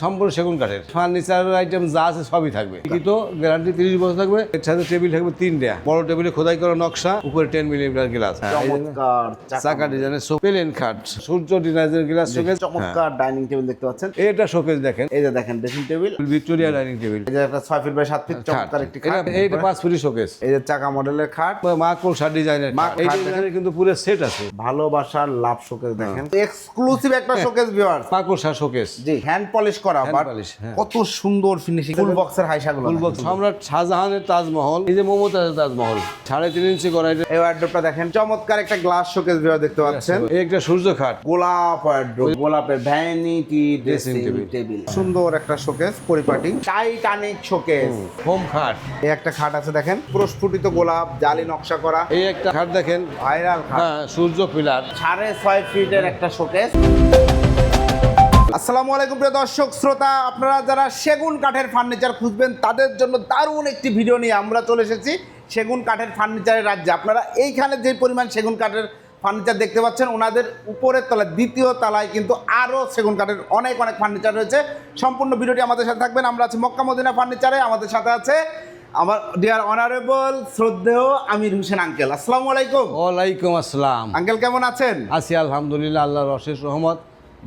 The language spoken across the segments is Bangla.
সম্পূর্ণ সেগুন কাঠের। ফার্নিচার আইটেম যা আছে সবই থাকবে। লিখিত গ্যারান্টি তিরিশ বছর থাকবে। এর সাথে টেবিল থাকবে তিনটা। বড় টেবিলে খোদাই করা নকশা উপরে টেন মিলিমিটার গ্লাস চাকা ডিজাইনের প্লেন খাট সূর্য ডিজাইনের গ্লাস শোকেস চমৎকার ডাইনিং টেবিল দেখতে পাচ্ছেন। এটা শোকেস দেখেন। এই যে দেখেন dressing table Victoria dining table এই যে একটা ছয় ফিট বাই সাত ফিট চমৎকার একটি খাট এইটা পাঁচ ফুটি শোকেস এই যে চাকা মডেলের খাট মাকড় শার্ট ডিজাইনের এই ডিজাইনের কিন্তু পুরো সেট আছে। ভালোবাসার লাভ শোকেস দেখেন। হ্যাঁ। এক্সক্লুসিভ একটা শোকেস ভিউয়ার্স মাকড় শার্ট শোকেস জি হ্যান্ড পলিশ করা বাট হ্যাঁ। কত সুন্দর ফিনিশিং ফুল বক্সের হাইসাগুলো ফুলবক্স সম্রাট শাহজাহানের তাজমহল এই যে মমতাজের তাজমহল সাড়ে তিন ইঞ্চি করা এটা এই ওয়ার্ড্রপটা দেখেন চমৎকার একটা গ্লাস শোকেস ভিউয়ার দেখতে পাচ্ছেন। এই একটা সূর্য খাট। গোলাপ ওয়ার্ড্রপ গোলাপের ভ্যানিটি ড্রেসিং. টেবিল সুন্দর একটা শোকেস পরিপাটি। টাইটানিক শোকেস হোম খাট। এই একটা খাট আছে দেখেন প্রস্ফুটিত গোলাপ জালি নকশা করা। এই একটা খাট দেখেন। ভাইরাল খাট। হ্যাঁ সূর্য পিলার। সাড়ে ছয় ফিটের একটা শোকেস আসসালামু আলাইকুম প্রিয় দর্শক শ্রোতা আপনারা যারা সেগুন কাঠের ফার্নিচার খুঁজবেন তাদের জন্য দারুণ একটি ভিডিও নিয়ে আমরা চলে এসেছি সেগুন কাঠের ফার্নিচারের রাজ্যে। আপনারা এইখানে যে পরিমাণ সেগুন কাঠের ফার্নিচার দেখতে পাচ্ছেন ওনাদের উপরের তলায় দ্বিতীয় তলায় কিন্তু আরও সেগুন কাঠের অনেক অনেক ফার্নিচার রয়েছে। সম্পূর্ণ ভিডিওটি আমাদের সাথে থাকবেন। আমরা আছি মক্কা মদিনা ফার্নিচারে আমাদের সাথে আছে আমার ডিয়ার অনারেবল শ্রদ্ধেয় আমির হোসেন আঙ্কেল আসসালামু আলাইকুম। ওয়ালাইকুম আসসালাম। আঙ্কেল কেমন আছেন? আছি আলহামদুলিল্লাহ আল্লাহর অশেষ রহমত।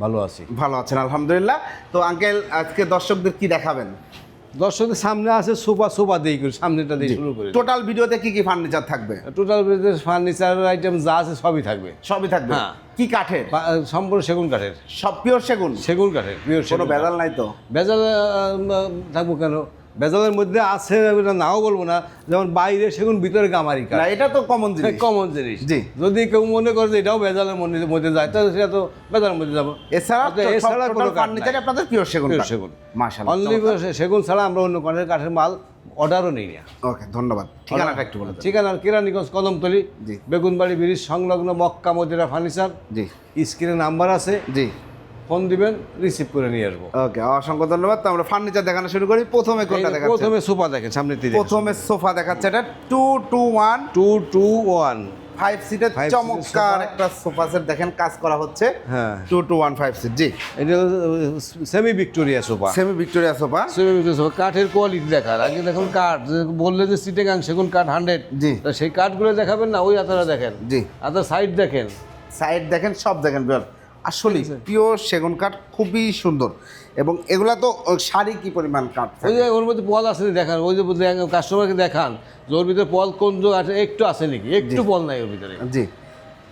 ভালো আছি। ভালো আছেন আলহামদুলিল্লাহ। তো আঙ্কেল আজকে দর্শকদের কি দেখাবেন? দর্শকদের সামনে আছে সোফা সোফা দিয়ে করি সামনেটা দিয়ে শুরু করি। টোটাল ভিডিওতে কি কি ফার্নিচার থাকবে? টোটাল ভিডিওতে ফার্নিচার আইটেম যা আছে সবই থাকবে। সবই থাকবে? হ্যাঁ। কি কাঠের? সম্পূর্ণ সেগুন কাঠের। সব পিওর সেগুন? সেগুন কাঠের পিওর কোনো ভেজাল নাই তো? বেজাল থাকব কেন? বেজালের মধ্যে আছে এটা নাও বলব না যেমন বাইরে সেগুন ভিতরে গামারি কাঠ না এটা তো কমন জিনিস। কমন জিনিস। জি। যদি কেউ মনে করে যে এটাও বেজালের মধ্যে যায় তাহলে সেটা তো বেজালের মধ্যে যাব। এছাড়া এছাড়া কোনো ফার্নিচার। আপনাদের পিওর সেগুন সেগুন। মাশাআল্লাহ অনলি সেগুন ছাড়া আমরা অন্য কাঠের কাঠের মাল অর্ডারও নিই না। ওকে ধন্যবাদ। ঠিকানাটা একটু বলে ঠিকানা কেরানীগঞ্জ কদমতলি জি। বেগুনবাড়ি ব্রিজ সংলগ্ন মক্কা মদিরা ফার্নিচার। জি। স্ক্রিনে নাম্বার আছে। জি। ফোন দিবেন রিসিভ করে নিয়ে আসব। ওকে অসংখ্য ধন্যবাদ। তো আমরা ফার্নিচার দেখানো শুরু করি। প্রথমে কোনটা দেখাচ্ছেন প্রথমে সোফা দেখেন সামনে প্রথমে সোফা দেখাচ্ছে এটা two two one two two one five সিটের চমৎকার একটা সোফা সেট দেখেন কাজ করা হচ্ছে। হ্যাঁ। Two two one five seat জি। এটা semi Victoria sofa. Semi Victoria sofa. Semi Victoria sofa কাঠের কোয়ালিটি দেখার। আগে দেখুন কাঠ বললে যে সিটেগাং সেগুন কাঠ হান্ড্রেড জি। সেই কাঠগুলো দেখাবেন না ওই আতারা দেখেন। জি। আতার সাইড দেখেন। সাইড দেখেন সব দেখেন আসলে পিওর সেগুন কাঠ খুবই সুন্দর। এবং এগুলা তো শাড়ি কি পরিমাণ কাঠ ওই যে ওর মধ্যে পল আছে দেখান ওই যে কাস্টমারকে দেখান যে ওর ভিতরে পল কোন আছে একটু আছে নাকি? একটু পল নাই ওর ভিতরে। জি।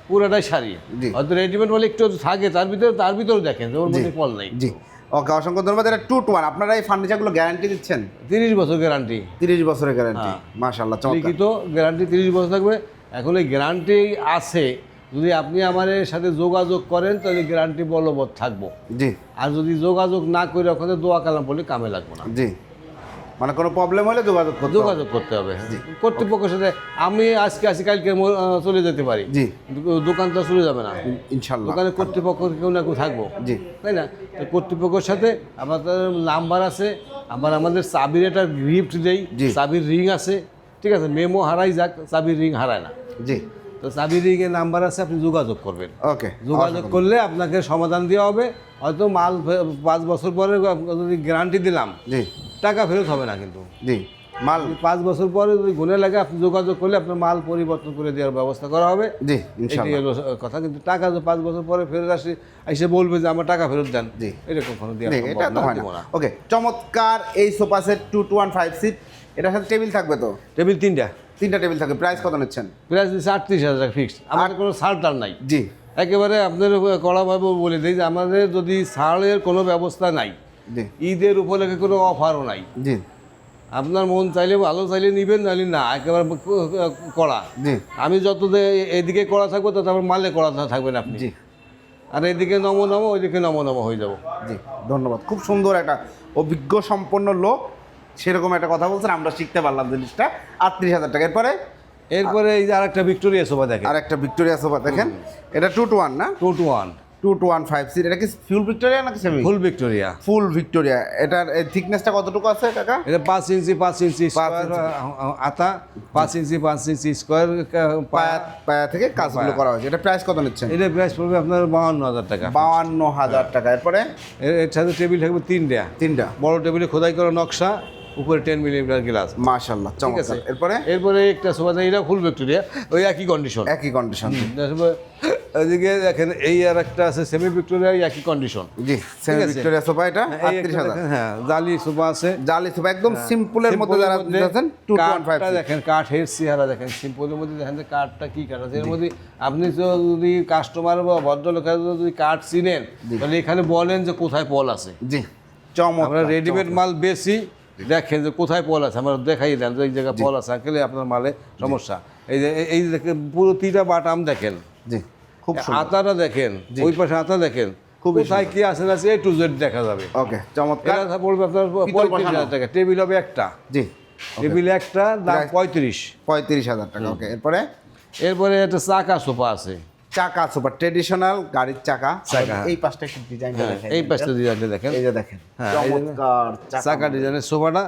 পুরোটাই শাড়ি। হয়তো রেডিমেড বলে একটু থাকে তার ভিতরে তার ভিতরেও দেখেন ওর মধ্যে পল নাই। জি। ওকে অসংখ্য ধন্যবাদ। এটা টু টু ওয়ান আপনারা এই ফার্নিচারগুলো গ্যারান্টি দিচ্ছেন? তিরিশ বছর গ্যারান্টি তিরিশ বছরের গ্যারান্টি। মাশাল্লাহ চমৎকার। লিখিত গ্যারান্টি তিরিশ বছর থাকবে। এখন এই গ্যারান্টি আছে যদি আপনি আমার সাথে যোগাযোগ করেন তাহলে গ্যারান্টি বলবৎ থাকব। জি। আর যদি যোগাযোগ না করে ওখানে দোয়া কালাম বলে কামে লাগবো না। জি। মানে কোনো প্রবলেম হলে যোগাযোগ করতে হবে। যোগাযোগ করতে হবে কর্তৃপক্ষের সাথে আমি আজকে আসি কালকে চলে যেতে পারি। জি। দোকান তো চলে যাবে না। ইনশাল্লাহ। দোকানে কর্তৃপক্ষ কেউ না কেউ থাকব। জি। তাই না? তো কর্তৃপক্ষের সাথে আমাদের নাম্বার আছে আবার আমাদের চাবির একটা গিফট দেই। চাবির রিং আছে। ঠিক আছে মেমো হারাই যাক চাবির রিং হারায় না। জি। তো রিংয়ের নাম্বার আছে আপনি যোগাযোগ করবেন। ওকে যোগাযোগ করলে আপনাকে সমাধান দেওয়া হবে। হয়তো মাল পাঁচ বছর পরে যদি গ্যারান্টি দিলাম জি। টাকা ফেরত হবে না কিন্তু। জি মাল। পাঁচ বছর পরে যদি গুনে লাগে আপনি যোগাযোগ করলে আপনার মাল পরিবর্তন করে দেওয়ার ব্যবস্থা করা হবে। জি কথা কিন্তু টাকা যে পাঁচ বছর পরে ফেরত আসি এসে বলবে যে আমার টাকা ফেরত দেন। জি। এটা কখনো দেওয়া এটা তো হয় না। না। ওকে চমৎকার এই sofa set two two one five seat এটার সাথে টেবিল থাকবে তো? টেবিল তিনটা। তিনটা টেবিল থাকবে প্রাইস কত নিচ্ছেন? প্রাইস দিচ্ছে আটত্রিশ হাজার টাকা ফিক্সড আমাদের কোনো ছাড় টার নাই। জি। একেবারে আপনাদের কড়াভাবে বলে দিই যে আমাদের যদি ছাড়ের কোনো ব্যবস্থা নাই ঈদের উপলক্ষে কোনো অফারও নাই। জি। আপনার মন চাইলে ভালো চাইলে নিবেন নাহলে না একেবারে কড়া। জি। আমি যত এদিকে কড়া থাকব তত আমার মালে কড়া থাকবেন আপনি। জি। আর এদিকে নম নম ওইদিকে নম নম হয়ে যাব। জি ধন্যবাদ। খুব সুন্দর একটা অভিজ্ঞ সম্পন্ন লোক। সেরকম একটা কথা বলছেন আমরা শিখতে পারলাম জিনিসটা। আটত্রিশ হাজার টাকা। এরপরে? এরপরে এই যে আরেকটা ভিক্টোরিয়া সোফা দেখেন। আর একটা ভিক্টোরিয়া সোফা দেখেন। এটা টু টু ওয়ান না? Two two one two two one five seat এটা কি ফুল ভিক্টোরিয়া নাকি semi full Victoria. Full Victoria. এটার থিকনেসটা কতটুকু আছে কাকা? এটা পাঁচ ইঞ্চি পাঁচ ইঞ্চি। আতা। পাঁচ ইঞ্চি পাঁচ ইঞ্চি স্কোয়ার পায়া পায়া থেকে কাজগুলো করা হয়েছে। এটা প্রাইস কত নিচ্ছেন? এটা প্রাইস পড়বে আপনার বাউন্ন হাজার টাকা। বাউান্ন হাজার টাকা। এরপরে? এর এর সাথে টেবিল থাকবে তিনটা। তিনটা। বড় টেবিলে খোদাই করা নকশা। উপরে টেন মিলিমিটার গ্লাস মাশাল্লাহ ঠিক আছে? এরপরে? এরপরে একটা সোফা এটা ফুল ভিক্টোরিয়া ওই একই কন্ডিশন একই কন্ডিশন ওইদিকে দেখেন এই আর একটা আছে সেমি ভিক্টোরিয়া একই কন্ডিশন জি সেমি ভিক্টোরিয়া সোফা এটা এই আটত্রিশ একটা হাজার। দেখেন, হ্যাঁ জালি সোফা আছে। জালি সোফা একদম সিম্পলের মধ্যে যারা সিম্পলের মধ্যে ওয়ান ফাইভ কাঠটা দেখেন কাঠের চেহারা দেখেন সিম্পলের মধ্যে দেখেন যে কাঠটা কি কাঠ আছে। এর মধ্যে আপনি তো যদি কাস্টমার বা ভদ্রলোকের যদি কাঠ চিনেন তাহলে এখানে বলেন যে কোথায় পল আছে। জি চমৎকার আমরা রেডিমেড মাল বেশি দেখেন যে কোথায় পল আছে আমরা দেখাই দেন যে এই জায়গায় পল আছে আঙ্কেলে আপনার মালে সমস্যা। এই যে এই- দেখেন পুরো তিনটা বাটাম দেখেন। জি খুব আতাটা দেখেন ওই পাশে আতা দেখেন খুবই কোথায় কি আছে না এ টু জেড দেখা যাবে। ওকে চমৎকার। এটা পড়বে আপনার পঁয়ত্রিশ। হাজার টাকা টেবিল হবে একটা। জি টেবিল একটা দাম পঁয়ত্রিশ। পঁয়ত্রিশ হাজার টাকা ওকে এরপরে? এরপরে একটা চাকা সোফা আছে। চাকা সুপার ট্রেডিশনাল গাড়ির চাকা। চাকা। এই পাশটা একটু ডিজাইন হ্যাঁ এই পাশটা ডিজাইনটা দেখেন। এই যে দেখেন হ্যাঁ, চমৎকার চাকা ডিজাইনের সোফাটা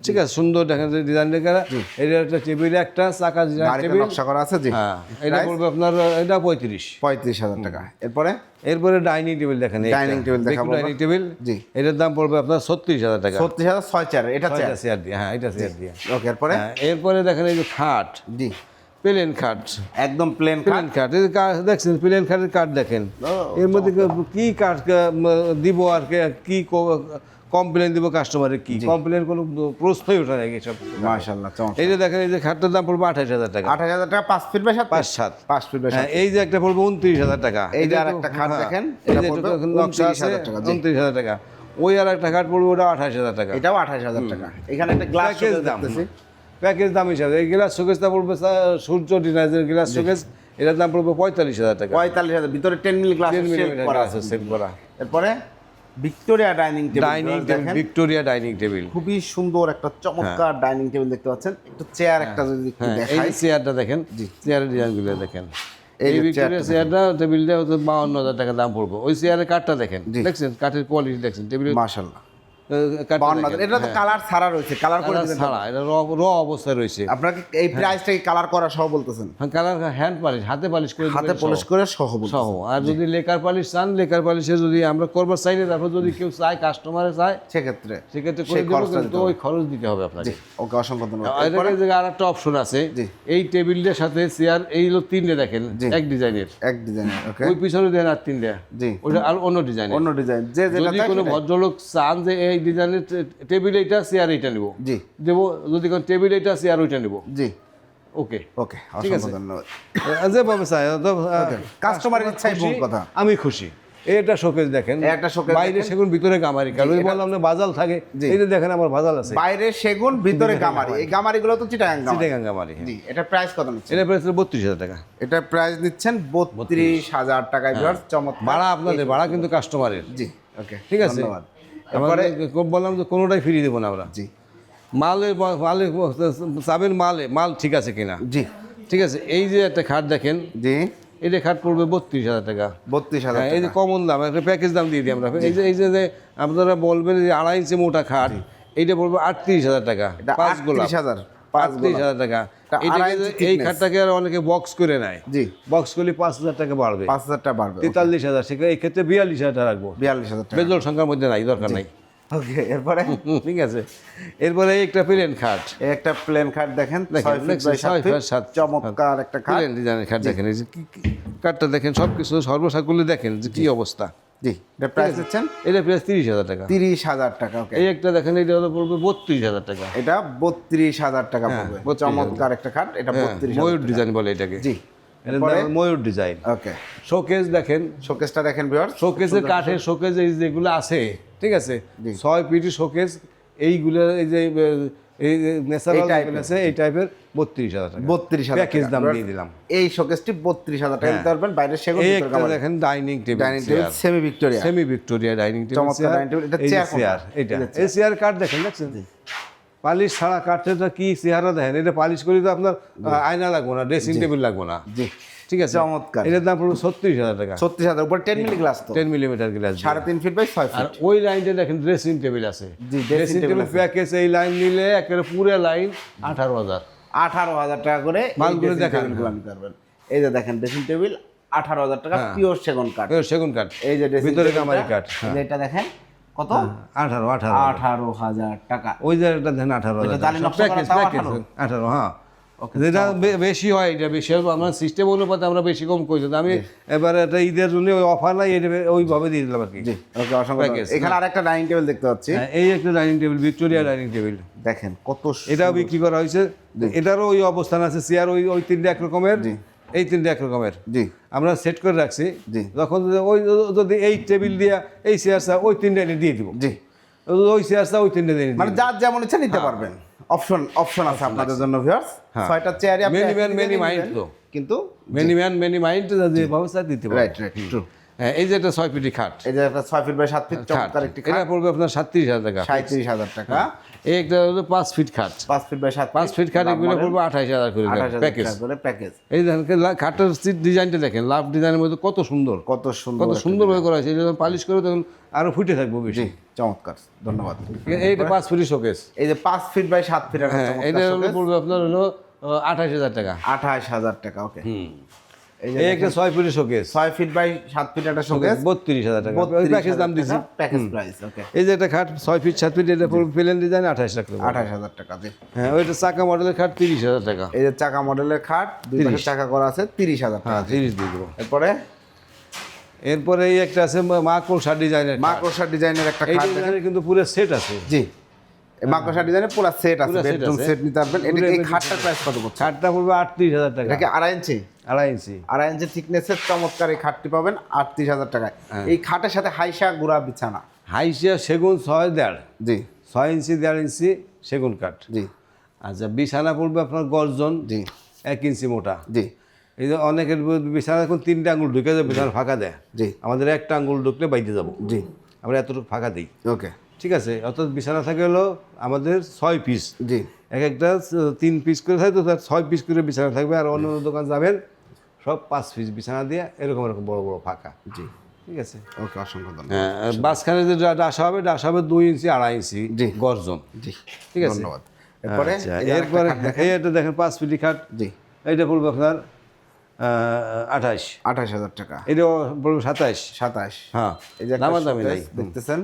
ঠিক আছে সুন্দর দেখেন যে ডিজাইন করা এটা একটা টেবিল একটা চাকা ডিজাইন টেবিল। নকশা করা আছে জি। হ্যাঁ এটা পড়বে আপনার এটা পঁয়ত্রিশ। পঁয়ত্রিশ হাজার টাকা। এরপরে? এরপরে ডাইনিং টেবিল দেখেন ডাইনিং টেবিল দেখাবো ডাইনিং টেবিল জি। এটার দাম পড়বে আপনার ছত্রিশ হাজার টাকা। ছত্রিশ হাজার ছয় চার এটা চেয়ার চেয়ার দিয়ে হ্যাঁ এটা চেয়ার দিয়ে। ওকে এরপরে? হ্যাঁ এরপরে দেখেন এই যে খাট। জি। প্লেন খাট একদম প্লেন প্লেন কাঠ এই দেখছেন প্লেন কাঠের কাঠ দেখেন। এর মধ্যে কি কাঠ দিব আর কি কমপ্লেন দিব কাস্টমারের কি? কমপ্লেন কোনো প্রশ্নই ওঠে না এইসব মাশাল্লাহ এই যে দেখেন এই যে খাটটার দাম পড়বে আঠাশ হাজার টাকা। আট হাজার টাকা পাঁচ ফিট বাই সাত পাঁচ সাত। পাঁচ ফিট বাই হ্যাঁ এই যে একটা পড়বে উনত্রিশ হাজার টাকা। এই যে আরেকটা খাট হ্যাঁ, দেখেন, এই যে নকশা আছে। উনত্রিশ হাজার টাকা। ওই আর একটা খাট পড়বে ওটা আঠাশ হাজার টাকা। এটাও আঠাশ হাজার টাকা। এখানে একটা গ্লাস দাম। প্যাকেজ দাম হিসাবে। এই গ্লাস শোকেসটা পড়বে সূর্য ডিনাইজের গ্লাস শোকেস এটার দাম পড়বে পঁয়তাল্লিশ হাজার টাকা। পঁয়তাল্লিশ হাজার ভিতরে ten milli glass glass set করা। এরপরে Victoria dining table dining table Victoria dining table খুবই সুন্দর একটা চমৎকার ডাইনিং টেবিল দেখতে পাচ্ছেন। একটু চেয়ার একটা যদি একটু হ্যাঁ এই চেয়ারটা দেখেন চেয়ারের ডিজাইনগুলো দেখেন। এই ভিক্টোরিয়া চেয়ারটা টেবিলটা বাউন্ন হাজার টাকা দাম পড়বে। ওই চেয়ারের কাঠটা দেখেন দেখছেন? কাঠের কোয়ালিটি দেখছেন। টেবিল দেখেন। এটা তো কালার ছাড়া রয়েছে। কালার করে দিবেন ছাড়া এটা র র অবস্থায় রয়েছে। আপনাকে এই প্রাইসটাকে কালার করা সহ বলতেছেন। কালার হ্যান্ড পালিশ হাতে পালিশ করে হাতে পলিশ। করে সহ সহ। আর যদি লেকার পালিশ চান লেকার পালিশে যদি আমরা করবার চাইলে তারপর যদি কেউ চায় কাস্টমারে চায় সেক্ষেত্রে সেক্ষেত্রে করে কিন্তু ওই খরচ দিতে হবে আপনাকে। ওকে অসংখ্য ধন্যবাদ। আর একটা অপশন আছে। এই টেবিলটার সাথে চেয়ার এই হলো তিনটে দেখেন। এক ডিজাইনের এক ডিজাইনের ওকে ওই পিছনে দেন আর তিনটে। জি। আর অন্য ডিজাইনের অন্য ডিজাইন যে যেটা কোনো ভদ্রলোক চান যে এই ডিজাইনের টেবিল এইটা চেয়ার এইটা নেব। জি। দেবো যদি কোনো টেবিল এইটা চেয়ার ওইটা নেব। জি। ওকে। ওকে ঠিক অসংখ্য আছে। ধন্যবাদ। যে পাবে চাই কাস্টমারের ইচ্ছাই মূল কথা। আমি খুশি। এটা শোকেজ দেখেন। একটা showcase বাইরে সেগুন ভিতরে গামারি। কারণ ওই বললাম না বাজাল থাকে। এই যে দেখেন আমার বাজাল আছে। বাইরে সেগুন ভিতরে গামারি। এই গামারিগুলো তো চিটাগাং গামারি। চিটাগাং গামারি জি এটা প্রাইস কত নিচ্ছে এটা প্রাইস বত্রিশ হাজার টাকা। এটা প্রাইস নিচ্ছেন বত্রিশ হাজার টাকায় ভিউয়ার্স চমৎকার। ভাড়া আপনাদের ভাড়া কিন্তু কাস্টমারের জি। ওকে ঠিক আছে। ধন্যবাদ। বললাম যে কোনোটাই ফ্রি দেবো না আমরা। জি। মালে মালে চাবেন মালে মাল ঠিক আছে কিনা? জি। ঠিক আছে এই যে একটা খাট দেখেন জি। যে খাট পড়বে বত্রিশ হাজার টাকা। বত্রিশ হাজার হ্যাঁ এই যে কমন দাম একটা প্যাকেজ দাম দিয়ে দিই আমরা। এই যে এই যে যে আপনারা বলবেন যে আড়াই ইঞ্চি মোটা খাট এইটা পড়বে আটত্রিশ হাজার টাকা এটা পাঁচ আটত্রিশ হাজার পাঁচ হাজার টাকা। এই। খাটটাকে আর অনেকে বক্স করে নেয়। জি। বক্স করলে পাঁচ হাজার টাকা বাড়বে। পাঁচ হাজার টাকা বাড়বে তেতাল্লিশ হাজার সেখানে এই ক্ষেত্রে বিয়াল্লিশ হাজার টাকা রাখব। বিয়াল্লিশ হাজার বেজল সংখ্যার মধ্যে নাই দরকার নাই। ওকে এরপরে? ঠিক আছে। এরপরে একটা প্লেন খাট। একটা প্লেন খাট দেখেন চমৎকার একটা খাট। প্লেন ডিজাইনের খাট দেখেন কাঠটা দেখেন সব কিছু সর্বসাকুল্যে দেখেন যে কি অবস্থা। জি এটা প্রাইস দিচ্ছেন? এটা প্রাইস তিরিশ হাজার টাকা। তিরিশ হাজার টাকা ওকে এই একটা দেখেন এটা হলো পড়বে বত্রিশ হাজার টাকা। এটা বত্রিশ হাজার টাকা পড়বে। চমৎকার একটা খাট এটা হ্যাঁ, বত্রিশ ময়ূর ডিজাইন বলে এটাকে। জি ময়ূর ডিজাইন ওকে শোকেস দেখেন। শোকেসটা দেখেন ভিউয়ার্স শোকেসের কাঠের শোকেস এই যেগুলো আছে ঠিক আছে। ছয় পিটি শোকেস এইগুলো এই যে এই ন্যাচারাল আছে এই টাইপের বত্রিশ হাজার টাকা। বত্রিশ হাজার প্যাকেজ দাম দিয়ে দিলাম। এই শোকেসটি বত্রিশ হাজার টাকা দিতে পারবেন বাইরে সেগুন দেখেন dining table dining table semi Victoria semi Victoria dining table চমৎকার এটা চেয়ার এটা। এটা এই চেয়ার কাঠ দেখেন দেখছেন? পালিশ ছাড়া কাঠটা কি চেহারা দেখেন? এটা পালিশ করি তো আপনার আয়না লাগবো না ড্রেসিং টেবিল লাগবো না। জি। ঠিক আছে? চমৎকার। এটার দাম পড়বে ছত্রিশ হাজার টাকা। ছত্রিশ হাজার উপর টেন মিলি গ্লাস তো। টেন মিলিমিটার গ্লাস সাড়ে তিন ফিট বাই ছয় আর ওই লাইনটা দেখেন ড্রেসিং টেবিল আছে। ড্রেসিং টেবিল প্যাকেজ এই লাইন নিলে একেবারে পুরো লাইন আঠারো হাজার। আঠারো হাজার টাকা করে মালগুলো দেখান, পারবেন এই যে দেখেন ড্রেসিং টেবিল আঠারো হাজার টাকা হ্যাঁ। পিওর সেগুন কাঠ। এ এই কাঠ। এই যে ড্রেসিং ভিতরে কামারি কাঠ হ্যাঁ। এটা দেখেন কত? আঠারো আঠারো আঠারো হাজার টাকা। ওই জায়গাটা দেখেন আঠারো হাজার জালি নকশা করা প্যাকেজ তাও প্যাকেজ 18? আঠারো হ্যাঁ। যেটা বেশি হয় এটা বেশি। হয় আমার সিস্টেম অনুপাতে আমরা বেশি কম করেছি। তো আমি এবার এটা ঈদের জন্য ওই অফার নাই ওইভাবে দিয়ে দিলাম আর কি। ওকে অসংখ্য Package, ধন্যবাদ। এখানে ডাইনিং টেবিল দেখতে পাচ্ছি। হ্যাঁ, এই একটা dining table Victoria dining table দেখেন কত এটাও বিক্রি করা হয়েছে। এটারও ওই অবস্থান আছে চেয়ার ওই ওই তিনটে এক রকমের। এই তিনটে এক রকমের। জি। আমরা সেট করে রাখছি। জি। যখন ওই যদি এই টেবিল দিয়া এই চেয়ারটা ওই তিনটে এনে দিয়ে দিব। জি। ওই চেয়ারটা ওই তিনটে দিয়ে মানে যার যেমন ইচ্ছা নিতে পারবেন। অপশন অপশন আছে আপনাদের জন্য ভিউয়ার্স হ্যাঁ। ছয়টা চেয়ারে আপনি মেনি ম্যান মেনি নেবেন, তো। কিন্তু মেনি ম্যান মেনি মাইন্ড যে ব্যবস্থা দিতে পারে রাইট রাইট ট্রু হ্যাঁ এই যে একটা ছয় ফিটি খাট। এই যে একটা ছয় ফিট বাই সাত ফিট চমৎকার একটি এটা পড়বে আপনার সাতত্রিশ হাজার টাকা। সাঁত্রিশ হাজার টাকা। এই একটা হলো পাঁচ ফিট খাট। পাঁচ ফিট বাই সাত পাঁচ ফিট খাট এগুলো পড়বে আঠাশ হাজার করে প্যাকেজ প্যাকেজ এই দেখেন খাটের ডিজাইনটা দেখেন লাভ ডিজাইনের মধ্যে কত সুন্দর। কত সুন্দর কত সুন্দরভাবে করা হয়েছে যখন পালিশ করে তখন আরও ফুটে থাকব বেশি। চমৎকার ধন্যবাদ। এইটা পাঁচ ফিটি শোকেস এই যে পাঁচ ফিট বাই সাত ফিট হ্যাঁ এটা পড়বে আপনার হলো আঠাশ হাজার টাকা। আঠাশ হাজার টাকা ওকে যে এই একটা ছয় ফিটি শোকেস ছয় ফিট বাই সাত ফিট একটা শোকেস বত্রিশ হাজার টাকা। প্যাকেজ দাম দিচ্ছি প্যাকেজ প্রাইস ওকে এই যে একটা খাট ছয় ফিট সাত ফিট এটা প্লেন ডিজাইন আঠাশ টাকা। আঠাশ হাজার টাকা হ্যাঁ ওইটা চাকা মডেলের খাট তিরিশ হাজার টাকা। এই যে চাকা মডেলের খাট দুই চাকা করা আছে তিরিশ হাজার টাকা। হ্যাঁ তিরিশ দিয়ে দেবো। এরপরে? এরপরে এই একটা আছে মাকড়সা ডিজাইনের মাকড়সা ডিজাইনের একটা খাট কিন্তু পুরো সেট আছে। জি। মাকড়সা ডিজাইনের পুরো সেট আছে বেডরুম সেট নিতে পারবেন। এটা এই খাটটার প্রাইস কত পড়ছে খাটটা পড়বে আটত্রিশ হাজার টাকা। এটা আড়াই ইঞ্চি? আড়াই ইঞ্চি। আড়াই ইঞ্চি থিকনেসের চমৎকার এই খাটটি পাবেন আটত্রিশ হাজার টাকায়। হ্যাঁ। এই খাটের সাথে হাইসা গুড়া বিছানা। হাইসিয়া সেগুন ছয় দেড়। জি। ছয় ইঞ্চি দেড় ইঞ্চি সেগুন কাঠ। জি। আচ্ছা বিছানা পড়বে আপনার গর্জন। জি। এক ইঞ্চি মোটা। জি। এই যে অনেকের বিছানা এখন তিনটা আঙুল ঢুকে যায় বিছানা ফাঁকা দেয়। জি। আমাদের একটা আঙুল ঢুকলে বাইতে যাব। জি। আমরা এতটুকু ফাঁকা দিই। ওকে। ঠিক আছে অর্থাৎ বিছানা থাকে হলো আমাদের ছয় পিস জি। এক একটা তিন পিস করে থাকে তো তার ছয় পিস করে বিছানা থাকবে আর অন্য অন্য দোকান যাবেন সব পাঁচ পিস বিছানা দিয়ে এরকম এরকম বড় বড় ফাঁকা। জি। ঠিক আছে? ওকে অসংখ্য ধন্যবাদ। হ্যাঁ মাঝখানে যে ডা- ডাসা হবে ডাসা হবে দুই ইঞ্চি আড়াই ইঞ্চি জি। গর্জন। জি ঠিক আছে? ধন্যবাদ। এরপরে আচ্ছা, এরপরে খাট দেখেন। এই একটা দেখেন পাঁচ ফিটি খাট। জি। এইটা পড়বে আপনার আঠাশ। আঠাশ হাজার টাকা। এটা পড়বে সাতাশ। সাতাশ। হ্যাঁ এই যে একটা দামাদামি নাই। দেখতেছেন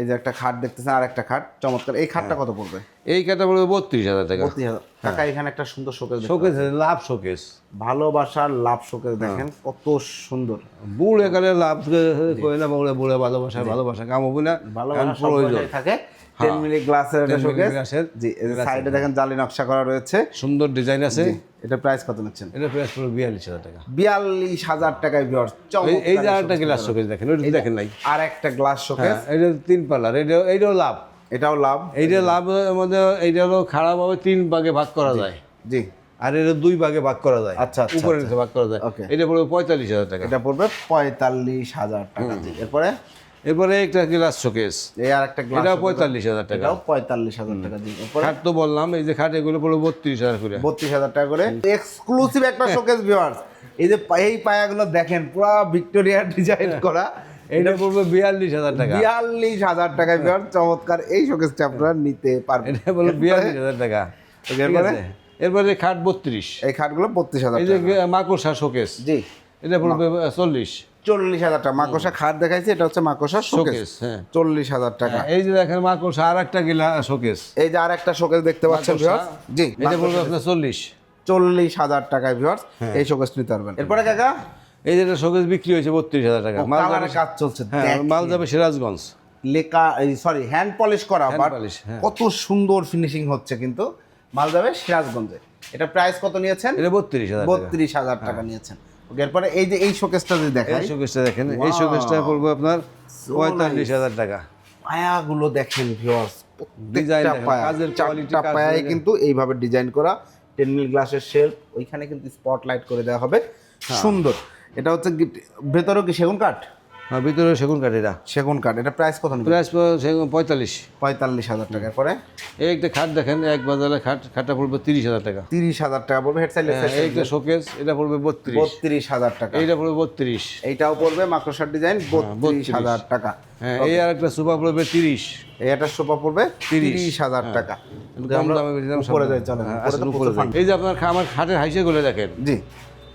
এই যে একটা খাট দেখতেছেন আর একটা খাট চমৎকার। এই খাটটা হ্যাঁ। কত পড়বে? এই খাটটা পড়বে বত্রিশ হাজার টাকা। বত্রিশ হাজার। টাকা এখানে একটা সুন্দর শোকেস শোকেস লাভ শোকেস ভালোবাসার লাভ শোকেস হ্যাঁ। দেখেন কত সুন্দর। বুড়ে কালে লাভ কই না বুড়ে বুড়ে ভালোবাসা ভালোবাসা কাম হবে না ভালোবাসা থাকে। টেন মিলি গ্লাসের একটা শোকেস গ্লাসের জি সাইডে দেখেন জালি নকশা করা রয়েছে। সুন্দর ডিজাইন আছে। এটা প্রাইস কত নিচ্ছেন? এটা প্রাইস পড়বে বিয়াল্লিশ হাজার টাকা। বিয়াল্লিশ হাজার টাকায় ভিউয়ার্স এই- যে আরেকটা গ্লাস শোকেস দেখেন দেখেন নাই। আর একটা গ্লাস শোকেস এটা তিন পাল্লার এটা এইটাও লাভ। এটাও লাভ। এইটা লাভ মধ্যে এইটা হলো খারাপ হবে তিন ভাগে ভাগ করা যায়। জি। আর এটা দুই ভাগে ভাগ করা যায়। আচ্ছা, আচ্ছা, উপরে নিচে ভাগ করা যায়. এটা পড়বে পঁয়তাল্লিশ হাজার টাকা। এটা পড়বে পঁয়তাল্লিশ হাজার টাকা জি। এরপরে? এরপরে একটা গ্লাস শোকেস এই আর একটা গ্লাস এটাও পঁয়তাল্লিশ হাজার টাকা। এটাও পঁয়তাল্লিশ হাজার টাকা এরপরে খাট তো বললাম এই যে খাট এগুলো পড়বে বত্রিশ হাজার করে। বত্রিশ হাজার টাকা করে। এক্সক্লুসিভ একটা শোকেস ভিউয়ার্স এই যে এই পায়াগুলো দেখেন পুরো ভিক্টোরিয়া ডিজাইন করা। এটা পড়বে বিয়াল্লিশ হাজার টাকা। বিয়াল্লিশ হাজার টাকায় ভিউয়ার্স চমৎকার। এই শোকেসটা আপনারা নিতে পারবেন। এটা বলবে বিয়াল্লিশ হাজার টাকা। এরপরে? খাট বত্রিশ। এই খাটগুলো বত্রিশ হাজার এই যে টাকা। মাকড়সা শোকেস জি। এটা পড়বে চল্লিশ। চল্লিশ হাজার টাকা। মাকড়সা খাট দেখাইছি এটা হচ্ছে শোকেস হ্যাঁ। চল্লিশ হাজার টাকা। এই যে দেখেন আর একটা গিলা শোকেস এই যে আর একটা শোকেস দেখতে পাচ্ছেন জি এটা পড়বে আপনার চল্লিশ। চল্লিশ হাজার টাকায় ভিউয়ার্স হ্যাঁ। এই শোকেস নিতে পারবেন। এরপরে কাকা? এই যে শোকেস বিক্রি হয়েছে বত্রিশ হাজার টাকা। মাল কাজ চলছে হ্যাঁ মাল যাবে সিরাজগঞ্জ লেখা সরি হ্যান্ড পলিশ করা হ্যাঁ। কত সুন্দর ফিনিশিং হচ্ছে কিন্তু মাল যাবে সিরাজগঞ্জে এটা প্রাইস কত নিয়েছেন? এটা বত্রিশ হাজার টাকা। বত্রিশ হাজার টাকা নিয়েছেন। এরপরে এই যে এই শোকেসটা যদি দেখেন এই শোকেসটা দেখেন এই শোকেসটা পড়বে আপনার পঁয়তাল্লিশ হাজার টাকা। পায়াগুলো দেখেন ভিউয়ার্স প্রত্যেকটা পায়া চারটা পায়ায় কিন্তু এইভাবে ডিজাইন করা টেন মিল গ্লাসের শেলফ ওইখানে কিন্তু স্পটলাইট করে দেওয়া হবে। হ্যাঁ। সুন্দর। এটা হচ্ছে ভেতরেও কি সেগুন কাঠ? ভিতরে সেগুন কাঠ এটা সেগুন কাঠ এটা প্রাইস কত প্রাইস সেগুন পঁয়তাল্লিশ। পঁয়তাল্লিশ হাজার টাকা। পরে এই একটা খাট দেখেন এক বাজারে খাট খাটটা পড়বে তিরিশ হাজার টাকা। তিরিশ হাজার টাকা পড়বে হেড সাইড হ্যাঁ, এই একটা শোকেস এটা পড়বে বত্রিশ। বত্রিশ হাজার টাকা। এইটা পড়বে বত্রিশ। এইটাও পড়বে মাকড়সার ডিজাইন বত্রিশ হাজার টাকা। হ্যাঁ এই আর একটা সুপার পড়বে তিরিশ। এই একটা সোফা পড়বে তিরিশ। হাজার টাকা। কম দামে উপরে যাই চলেন হ্যাঁ, যাই। এই যে আপনার আমার খাটের হাইসে গুলো দেখেন। জি।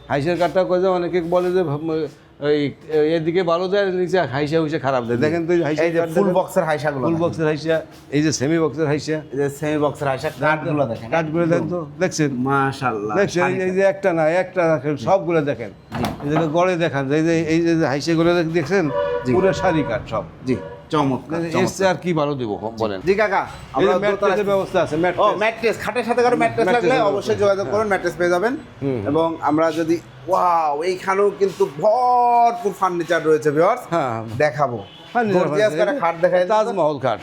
হাইসের কাঠটা কয়ে অনেকে বলে যে ওই এদিকে ভালো দেয় নিচে হাইসা হুইসা খারাপ দেয় দেখেন তো এই যে ফুল বক্সের হাইসা গুলো ফুল বক্সের হাইসা এই যে সেমি বক্সের হাইসা। এই যে সেমি বক্সের হাইসা কাঠগুলো দেখেন। কাঠগুলো দেখেন তো দেখছেন? মাশাআল্লাহ দেখছেন? এই যে একটা না একটা দেখেন সবগুলো দেখেন। এই যে গড়ে দেখান এই যে এই যে হাইসাগুলো দেখছেন? পুরো সারি কাঠ সব। জি। চমৎকার আর কি ভালো দিব বলেন। জি কাকা আমরা ম্যাট্রেসের ব্যবস্থা আছে ও ম্যাট্রেস ম্যাট্রেস খাটের সাথে করে ম্যাট্রেস লাগলে অবশ্যই যোগাযোগ করুন ম্যাট্রেস পেয়ে যাবেন। এবং আমরা যদি ওয়াও এইখানেও কিন্তু ভরপুর ফার্নিচার রয়েছে ভিউয়ার্স হ্যাঁ দেখাবো। গর্জিয়াস করে। খাট দেখাই তাজমহল কাঠ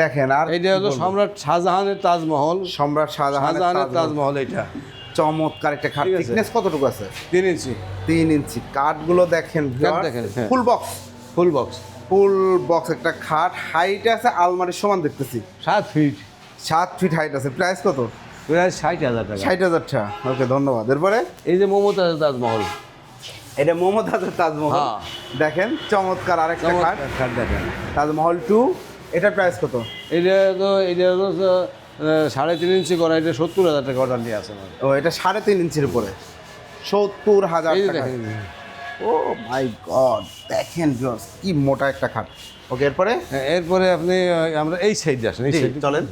দেখেন আর এইটা হলো সম্রাট শাহজাহানের তাজমহল। সম্রাট শাহজাহানের তাজমহল। এটা চমৎকার একটা খাট। থিকনেস কতটুকু আছে? তিন ইঞ্চি। তিন ইঞ্চি। কাঠগুলো দেখেন দেখেন, হ্যাঁ। Full box full box full box একটা খাট হাইট আছে আলমারির সমান দেখতেছি। সাত ফিট সাত ফিট হাইট আছে। প্রাইস কত? প্রায় ষাট হাজার টাকা। ষাট হাজার টাকা। ওকে ধন্যবাদ। এরপরে? এই যে মমতাজের তাজমহল। এটা মমতাজের তাজমহল। হ্যাঁ। দেখেন চমৎকার আরেকটা খাট। খাট দেখেন। তাজমহল টু এটার প্রাইস কত? এটা তো এটা তো সাড়ে তিন ইঞ্চি করা এটা সত্তর হাজার টাকা অর্ডার দিয়ে আছে ও এটা সাড়ে তিন ইঞ্চির উপরে। সত্তর হাজার টাকা। ও মাই গড দেখেন viewers, কি মোটা একটা খাট। ওকে এরপরে? হ্যাঁ, এরপরে আপনি আমরা এই সাইডে আসেন এই সাইডে চলেন।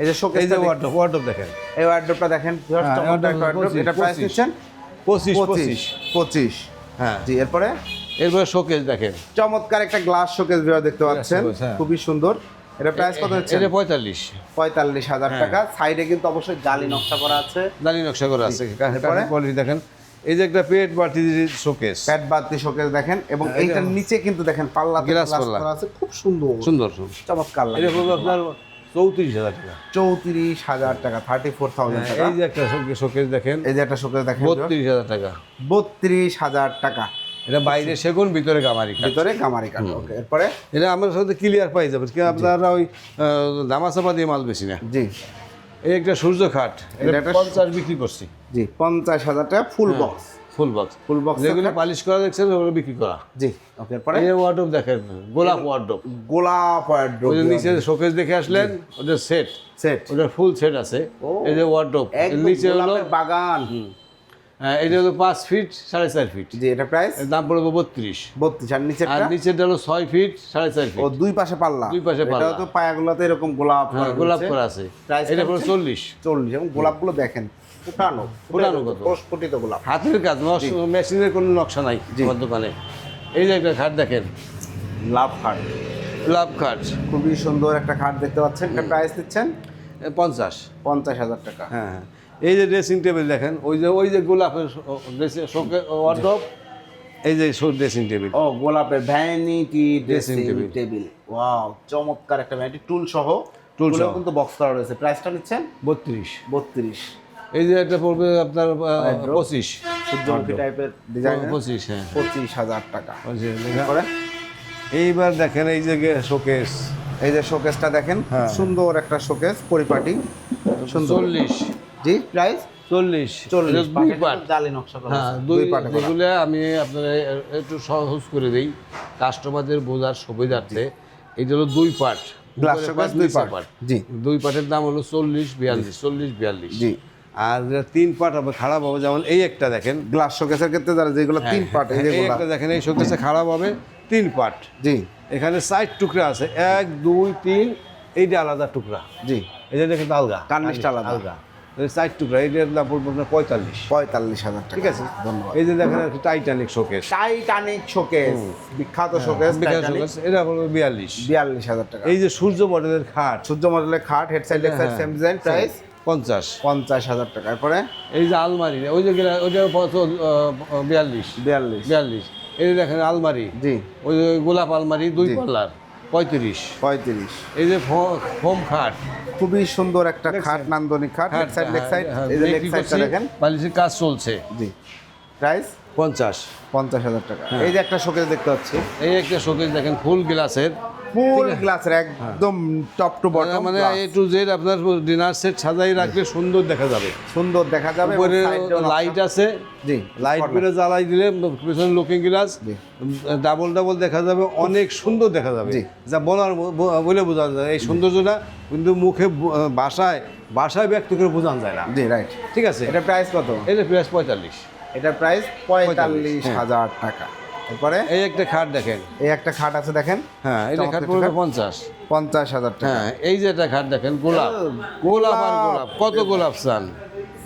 এই যে শোকেস এই যে ওয়ার্ডরোব ওয়ার্ডরোব দেখেন। এই ওয়ার্ডরোবটা দেখেন। হ্যাঁ, চমৎকার wardrobe একটা পঁচিশ, এটা প্রাইস পঁচিশ পঁচিশ পঁচিশ। পঁচিশ হ্যাঁ। জি এরপরে? এরপরে শোকেস দেখেন। চমৎকার একটা গ্লাস শোকেস ভিউ দেখতে পাচ্ছেন। হ্যাঁ। খুবই সুন্দর। এটা প্রাইস কত হচ্ছে? এটা পঁয়তাল্লিশ। পঁয়তাল্লিশ হাজার। টাকা। সাইডে কিন্তু অবশ্যই জালি নকশা করা আছে। দালি নকশা করা আছে? কোয়ালিটি দেখেন। এই যে একটা পেট বাটি শোকেস। প্যাট বাতি শোকেস দেখেন এবং হ্যাঁ, এইটার নিচে কিন্তু দেখেন পাল্লা গ্লাস পাল্লা। আছে খুব সুন্দর। সুন্দর সুন্দর। চমৎকার লাগে। এটা আপনার চৌত্রিশ হাজার টাকা। চৌত্রিশ হাজার টাকা থার্টি ফোর থাউজেন্ড টাকা। এই যে একটা শোকেস দেখেন। এই যে একটা শোকেস দেখেন বত্রিশ হাজার টাকা। বত্রিশ হাজার টাকা। এটা বাইরে সেগুন ভিতরে গামারি। ভিতরে গামারি কাঠ ওকে এরপরে? এটা আমার সাথে ক্লিয়ার পাই যাবে কি আপনারা ওই দামাচাপা দিয়ে মাল বেশি না। জি। একটা সূর্য খাট এটা পঞ্চাশ বিক্রি করছি। জি পঞ্চাশ হাজার টাকা full box full box full box যেগুলো পালিশ করা দেখছেন ওগুলো বিক্রি করা। জি ওকে এরপরে? এই ওয়ার্ডরোব দেখেন গোলাপ ওয়ার্ডরোব গোলাপ ওই নিচে শোকেস দেখে আসলেন ওটা সেট সেট ওদের ফুল সেট আছে। এই যে ওয়ার্ডরোব নিচে হলো বাগান। হ্যাঁ, এটা হলো পাঁচ ফিট সাড়ে চার ফিট জি এটা প্রাইস দাম পড়বে বত্রিশ। বত্রিশ আর আর নিচেরটা নিচেরটা হলো ছয় ফিট সাড়ে চার ফিট ও দুই পাশে পাল্লা? দুই পাশে পাল্লা। তো পায়াগুলোতে এরকম গোলাপ হ্যাঁ গোলাপ। করা আছে। এটা পড়বে চল্লিশ। চল্লিশ এবং গোলাপগুলো দেখেন ফুটানো। ফুটানো কত? প্রস্ফুটিত গোলাপ। হাতের কাজ মেশিনের কোনো নকশা নাই আমার দোকানে। এই যে একটা খাট দেখেন। লাভ খাট। লাভ খাট। খুবই সুন্দর একটা খাট দেখতে পাচ্ছেন। এটা প্রাইস দিচ্ছেন? পঞ্চাশ। পঞ্চাশ হাজার টাকা। হ্যাঁ হ্যাঁ। এই যে ড্রেসিং টেবিল দেখেন ওই যে ওই যে গোলাপের শোকে ওয়ার্ডরোব এই যে ড্রেসিং টেবিল ও গোলাপের vanity dressing table. Table wow চমৎকার একটা ভ্যানিটি টুল সহ। টুলেও সহ। কিন্তু বক্স করা রয়েছে। প্রাইসটা নিচ্ছেন? বত্রিশ। বত্রিশ। এই যে এটা পড়বে আপনার পঁচিশ। সূর্যমুখী টাইপের ডিজাইন পঁচিশ হ্যাঁ। পঁচিশ হাজার টাকা। এইবার দেখেন এই যে শোকেস এই যে শোকেসটা দেখেন। হ্যাঁ। সুন্দর একটা শোকেস পরিপাটি। সুন্দর চল্লিশ। জি? প্রাইস? চল্লিশ। চল্লিশ। জালি নকশা করা হ্যাঁ আছে। দুই পাটে। যেগুলো আমি আপনার একটু সহজ করে দিই। কাস্টমারদের বোঝার সুবিধার্থে এটা হলো দুই পার্ট দুই পার্টের দাম হলো চল্লিশ বিয়াল্লিশ চল্লিশ বিয়াল্লিশ। জি। আর তিন পার্ট হবে খারাপ হবে। যেমন এই একটা দেখেন গ্লাস শোকেসের ক্ষেত্রে যারা যেগুলো তিন পার্ট এই হ্যাঁ, এই একটা দেখেন এই শোকেসে খারাপ হবে তিন পার্ট জি। এখানে সাইড টুকরা আছে এক দুই তিন এইটা আলাদা টুকরা। জি। এই যে দেখেন আলগা কার্নিশটা আলাদা। আলগা সাইড টুকরা এইটার দাম পড়বে আপনার পঁয়তাল্লিশ। পঁয়তাল্লিশ হাজার টাকা। ঠিক আছে? ধন্যবাদ। এই যে দেখেন একটা টাইটানিক শোকেস টাইটানিক শোকেস বিখ্যাত শোকেস বিকাশ টাইটানিক শোকেস এটা পড়বে বিয়াল্লিশ। বিয়াল্লিশ হাজার টাকা। এই যে সূর্য মডেলের খাট। সূর্য মডেলের খাট হেড সাইড লেগ সাইড হ্যাঁ। সেম ডিজাইন প্রাইস পঞ্চাশ। পঞ্চাশ হাজার টাকা। এরপরে? এই যে আলমারি ওই যে ওইটা বিয়াল্লিশ। বিয়াল্লিশ। বিয়াল্লিশ। এই যে দেখেন আলমারি। জি। ওই যে গোলাপ আলমারি দুই পাল্লার। পঁয়ত্রিশ। পঁয়ত্রিশ। এই যে ফোম খাট। খুবই সুন্দর একটা খাট নান্দনিক খাট সাইড লেগ সাইড হ্যাঁ, এই যে লেগ সাইডটা দেখেন। বালিশের কাজ চলছে। জি। প্রাইস? পঞ্চাশ। পঞ্চাশ হাজার টাকা। হ্যাঁ। এই যে একটা শোকেস দেখতে পাচ্ছি। এই একটা শোকেস দেখেন ফুল গ্লাসের ফুল গ্লাসের একদম টপ টু বটম মানে এ টু জেড আপনার ডিনার সেট সাজাই রাখলে সুন্দর দেখা যাবে। সুন্দর দেখা যাবে উপরে লাইট আছে। জি লাইট করে জ্বালাই দিলে পেছনে লুকিং গ্লাস ডাবল ডাবল দেখা যাবে অনেক সুন্দর দেখা যাবে। যা বলার বলে বোঝা যায় এই সৌন্দর্যটা কিন্তু মুখে ব- ভাষায় ভাষায় ব্যক্ত করে বোঝানো যায় না। জি রাইট ঠিক আছে? এটা প্রাইস কত? এটা প্রাইস পঁয়তাল্লিশ। এটা প্রাইস পঁয়তাল্লিশ হ্যাঁ। হাজার টাকা। এরপরে এই একটা খাট দেখেন। এই একটা খাট আছে দেখেন। হ্যাঁ এটা খাট পড়বে পঞ্চাশ। পঞ্চাশ হাজার টাকা। হ্যাঁ এই যে একটা খাট দেখেন গোলাপ। গোলাপ। আর গোলাপ। কত গোলাপ চান?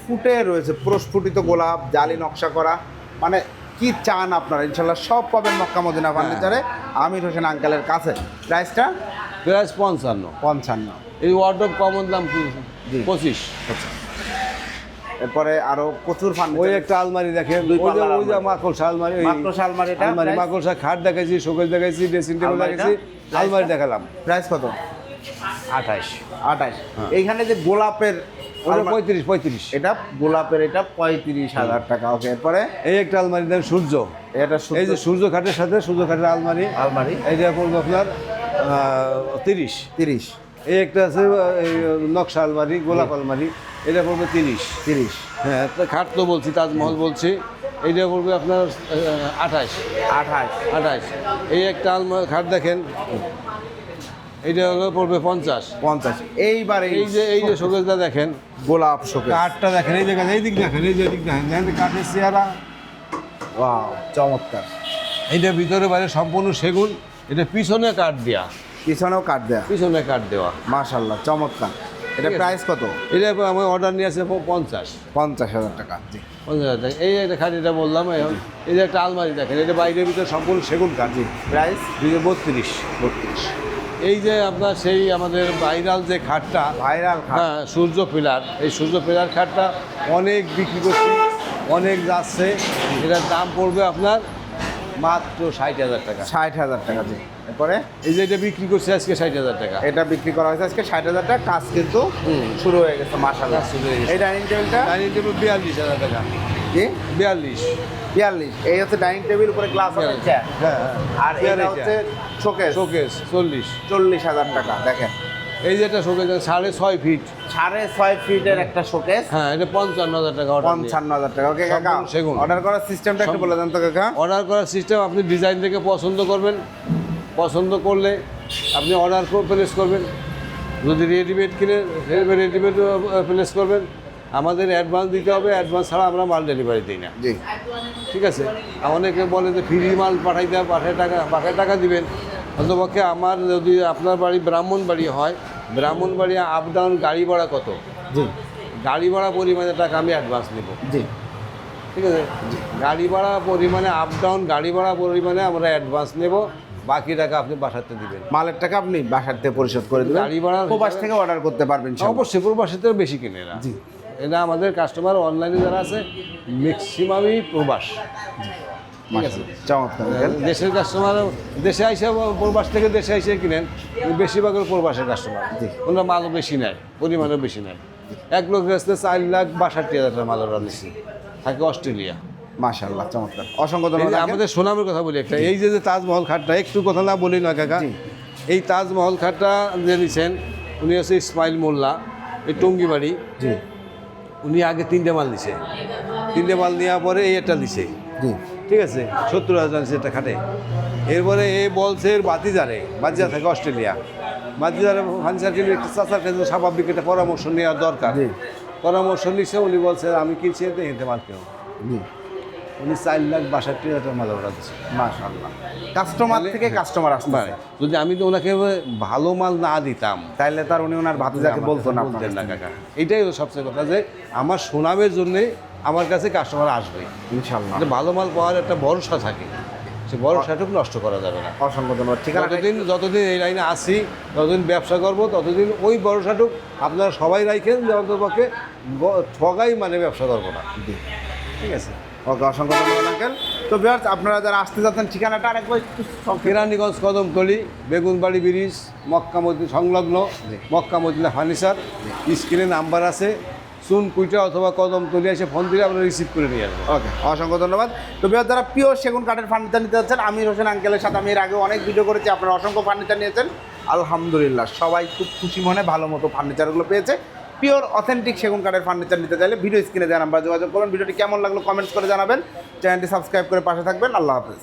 ফুটে রয়েছে প্রস্ফুটিত গোলাপ জালি নকশা করা। মানে কি চান আপনারা? ইনশাল্লাহ সব পাবেন মক্কা মদিনা ফার্নিচারে। আমির হোসেন আঙ্কেলের কাছে। প্রাইসটা? প্রাইস পঞ্চান্ন। পঞ্চান্ন। এই ওয়ার্ডরোব কমন দাম কি? জি। এরপরে আরও প্রচুর ওই একটা আলমারি দেখেন দুই ওই যে যে। মাকড়সা আলমারি মাকড়সা আলমারি এটা আলমারি? মাকড়সা খাট দেখাইছি শোকেস দেখাইছি ড্রেসিং টেবিল আলমারিটা? দেখাইছি আলমারি দেখালাম। প্রাইস কত? আঠাশ। আঠাশ। হ্যাঁ। এইখানে যে গোলাপের পঁয়ত্রিশ পঁয়ত্রিশ। এটা গোলাপের এটা পঁয়ত্রিশ হাজার টাকা। ওকে এরপরে? এই একটা আলমারি দেন সূর্য। এটা এই যে সূর্য খাটের সাথে সূর্য খাটের আলমারি। আলমারি। এইটা পড়বে আপনার তিরিশ। তিরিশ। এই একটা আছে নকশা আলমারি গোলাপ আলমারি এটা পড়বে তিরিশ। তিরিশ। হ্যাঁ খাট তো বলছি তাজমহল বলছি এইটা পড়বে আপনার আঠাশ। আঠাশ। আঠাশ। এই একটা আলমারি খাট দেখেন এইটা হলো পড়বে পঞ্চাশ। পঞ্চাশ। এইবার এই যে এই যে শোকেসটা দেখেন গোলাপ শোকে কাঠটা দেখেন এই জায়গায় এই দিক দেখেন এই যে দিক দেখেন দেখেন কাঠের চেহারা। ওয়াও চমৎকার। এইটা ভিতরে বাইরে সম্পূর্ণ সেগুন এটা পিছনে কাঠ দেওয়া পিছনেও কাট দেয়া। পিছনে কাঠ দেওয়া। মাশাল্লাহ চমৎকার। এটা প্রাইস কত? এটা আমি অর্ডার নিয়ে আসে পঞ্চাশ। পঞ্চাশ হাজার টাকা জি। পঞ্চাশ হাজার টাকা। এই একটা খাট এটা বললাম এখন এই যে একটা আলমারি দেখেন এটা বাইরের ভিতরে সম্পূর্ণ সেগুন কাঠ প্রাইস দুইশো বত্রিশ। বত্রিশ। এই যে আপনার সেই আমাদের ভাইরাল যে খাটটা ভাইরাল হ্যাঁ সূর্য পিলার এই সূর্য পিলার খাটটা অনেক বিক্রি করছি অনেক যাচ্ছে। এটার দাম পড়বে আপনার মাত্র ষাট হাজার টাকা। ষাট হাজার টাকা জি। এরপরে? এই যে এটা বিক্রি করছে আজকে ষাট হাজার টাকা। এটা বিক্রি করা হয়েছে আজকে ষাট হাজার টাকা কাজ কিন্তু শুরু হয়ে গেছে কাজ শুরু হয়ে গেছে। এই ডাইনিং টেবিলটা? ডাইনিং টেবিল বিয়াল্লিশ হাজার টাকা। কি? বিয়াল্লিশ। বিয়াল্লিশ। এই হচ্ছে ডাইনিং টেবিল উপরে গ্লাস চেয়ার হ্যাঁ আর এটা হচ্ছে শোকেস শোকেস চল্লিশ। চল্লিশ হাজার টাকা দেখেন। এই যে একটা শোকেস সাড়ে ছয় ফিট সাড়ে ছয় ফিটের একটা শোকেস হ্যাঁ এটা পঞ্চান্ন হাজার টাকা পঞ্চান্ন হাজার টাকা। ওকে কাকা সেগুন। অর্ডার করার সিস্টেমটা একটু বলে দেন তো কাকা। অর্ডার করার সিস্টেম আপনি ডিজাইন থেকে পছন্দ করবেন। পছন্দ করলে আপনি অর্ডার প্লেস করবেন। যদি রেডিমেড কিনে রেডিমেড প্লেস করবেন আমাদের অ্যাডভান্স দিতে হবে। অ্যাডভান্স ছাড়া আমরা মাল ডেলিভারি দিই না। জি। ঠিক আছে? অনেকে বলে যে ফ্রি মাল পাঠাইতে পাঠায় টাকা পাঠায় টাকা দিবেন। অন্তপক্ষে আমার যদি আপনার বাড়ি ব্রাহ্মণ বাড়ি হয় ব্রাহ্মণ বাড়ি আপ ডাউন গাড়ি ভাড়া কত? জি। গাড়ি ভাড়া পরিমাণে টাকা আমি অ্যাডভান্স নেব। জি। ঠিক আছে? গাড়ি ভাড়া পরিমাণে আপ ডাউন গাড়ি ভাড়া পরিমাণে আমরা অ্যাডভান্স নেব বাকি টাকা আপনি বাসাতে দিবেন। মালের টাকা আপনি বাসাতে পরিশোধ করে দেবেন। গাড়ি ভাড়া প্রবাস থেকে অর্ডার করতে পারবেন। অবশ্যই প্রবাসীতেও বেশি কিনে না জি। এটা আমাদের কাস্টমার অনলাইনে যারা আছে ম্যাক্সিমামই প্রবাস। চমৎকার দেশের কাস্টমার দেশে আইসে প্রবাস থেকে দেশে আইসে কিনেন বেশিরভাগের প্রবাসের কাস্টমার। ওনারা মালও বেশি নেয় পরিমাণও বেশি নেয়। এক লোক আসতে চার লাখ বাষট্টি হাজার টাকা মাল ওরা নিচ্ছি থাকে অস্ট্রেলিয়া। মাশাআল্লাহ চমৎকার। অসংখ্য ধন্যবাদ আমাদের সোনামের কথা বলি একটা। এই যে যে তাজমহল খাটটা একটু কথা না বলি না কাকা। এই তাজমহল খাটটা যে নিছেন উনি হচ্ছে ইসমাইল মোল্লা এই টঙ্গিবাড়ি। উনি আগে তিনটে মাল দিছে তিনটে মাল নেওয়ার পরে এই একটা দিছে ঠিক আছে সত্তর হাজার একটা খাটে। এরপরে এ বলছে এর বাতিজারে বাতিজা থাকে অস্ট্রেলিয়া। বাতিজারে ফার্নিচার কিনে একটু চাচার কাছে স্বাভাবিক একটা পরামর্শ নেওয়ার দরকার। পরামর্শ নিচ্ছে উনি বলছে আমি কিনছি এতে হেঁটে মাল কেউ? উনি চার লাখ বাষট্টি হাজার মাল ওরা দিচ্ছে মাশাআল্লাহ। কাস্টমার তাহলে- থেকে কাস্টমার আসতে পারে যদি আমি তো ওনাকে ভালো মাল না দিতাম তাইলে তার উনি ওনার ভাতিজাকে বলতো না বলতেন না কাকা। এটাই হলো সবচেয়ে কথা যে আমার সুনামের জন্যে আমার কাছে কাস্টমার আসবে ইনশাআল্লাহ। একটা ভালো মাল পাওয়ার একটা ভরসা থাকে সে ভরসাটুকু নষ্ট করা যাবে না। অসংখ্য ধন্যবাদ ঠিকানা যতদিন যতদিন এই লাইনে আসি ততদিন ব্যবসা করব ততদিন ওই ভরসাটুক আপনারা সবাই রাখেন যে অন্তপক্ষে গ- ঠগাই মানে ব্যবসা করব না। ঠিক আছে? ওকে অসংখ্য ধন্যবাদ আঙ্কেল তো ভিউয়ার্স আপনারা যারা আসতে যাচ্ছেন ঠিকানাটা আরেকবার Keraniganj Kadamtali Begunbari bridge Mecca Medina সংলগ্ন মক্কা মদিনা ফার্নিচার স্ক্রিনে নাম্বার আছে চুন, কুইটা অথবা কদম তুলে এসে ফোন দিলে আমরা রিসিভ করে নিয়ে আসব। ওকে অসংখ্য ধন্যবাদ। তো বিহার যারা পিওর সেগুন কাঠের ফার্নিচার নিতে যাচ্ছেন আমির হোসেন আঙ্কেলের সাথে, আমি এর আগে অনেক ভিডিও করেছি, আপনারা অসংখ্য ফার্নিচার নিয়েছেন। আলহামদুলিল্লাহ, সবাই খুব খুশি মনে ভালো মতো ফার্নিচারগুলো পেয়েছে। পিওর অথেন্টিক সেগুন কাঠের ফার্নিচার নিতে চাইলে ভিডিও স্ক্রিনে দেওয়া নাম্বার যোগাযোগ করবেন ভিডিওটি কেমন লাগল কমেন্টস করে জানাবেন। চ্যানেলটি সাবস্ক্রাইব করে পাশে থাকবেন। আল্লাহ হাফেজ।